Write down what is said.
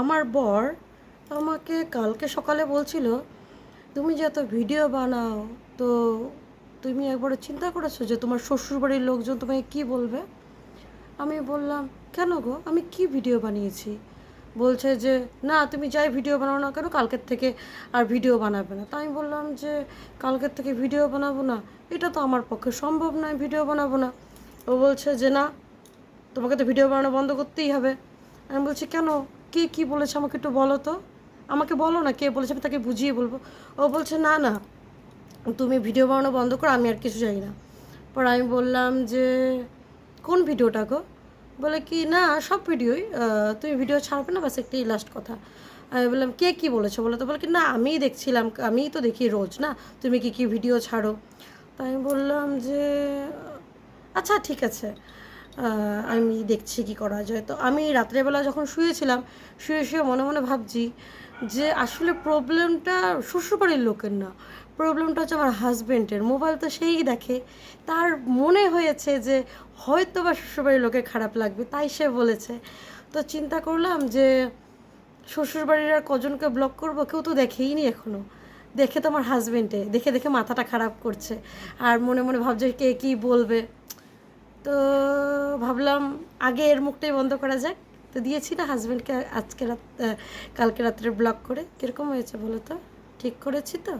আমার বর আমাকে কালকে সকালে বলছিল, তুমি যে এত ভিডিও বানাও, তো তুমি একবারে চিন্তা করেছ যে তোমার শ্বশুরবাড়ির লোকজন তোমাকে কি বলবে? আমি বললাম, কেন গো? আমি কি ভিডিও বানিয়েছি? বলছে যে, না, তুমি যাই ভিডিও বানাও না কেন, কালকের থেকে আর ভিডিও বানাবে না। তাই আমি বললাম যে, কালকের থেকে ভিডিও বানাবো না? এটা তো আমার পক্ষে সম্ভব নয়, ভিডিও বানাবো না। ও বলছে যে, না, তোমাকে তো ভিডিও বানানো বন্ধ করতেই হবে। আমি বলছি, কেন? কে কি বলেছে আমাকে একটু বলো তো? আমাকে বলো না কে বলেছে, আমি তাকে বুঝিয়ে বলব। ও বলছে, না না, তুমি ভিডিও বানানো বন্ধ করো, আমি আর কিছু জানি না। পর আমি বললাম যে, কোন ভিডিওটা গো? বলে কি, না, সব ভিডিওই তুমি ভিডিও ছাড়বে না, বাস একটাই লাস্ট কথা। আমি বললাম, কে কি বলেছ? বলে তো, বলে কি, না, আমিই দেখছিলাম, আমিই তো দেখি রোজ, না? তুমি কি কি ভিডিও ছাড়ো? তাই আমি বললাম যে আচ্ছা ঠিক আছে। আমি দেখছি কি করা যায়। তো আমি রাত্রেবেলা যখন শুয়েছিলাম, শুয়ে শুয়ে মনে মনে ভাবছি যে আসলে প্রবলেমটা শ্বশুরবাড়ির লোকের না। প্রবলেমটা হচ্ছে আমার হাজব্যান্ডের মোবাইল তো সেই দেখে। তার মনে হয়েছে যে হয়তো বা শ্বশুরবাড়ির লোকের খারাপ লাগবে, তাই সে বলেছে। তো চিন্তা করলাম যে শ্বশুরবাড়ির আর কজনকে ব্লক করব? কেউ তো দেখেই নি এখনও দেখে তো আমার হাজব্যান্ডে দেখে দেখে মাথাটা খারাপ করছে। আর মনে মনে ভাবছে কে কী বলবে? তো ভাবলাম আগে এর মুখটাই বন্ধ করা যাক। তো দিয়েছি না হাজব্যান্ডকে আজকে রাত কালকে রাত্রে ব্লক করে। কীরকম হয়েছে বলো তো? ঠিক করেছি তো?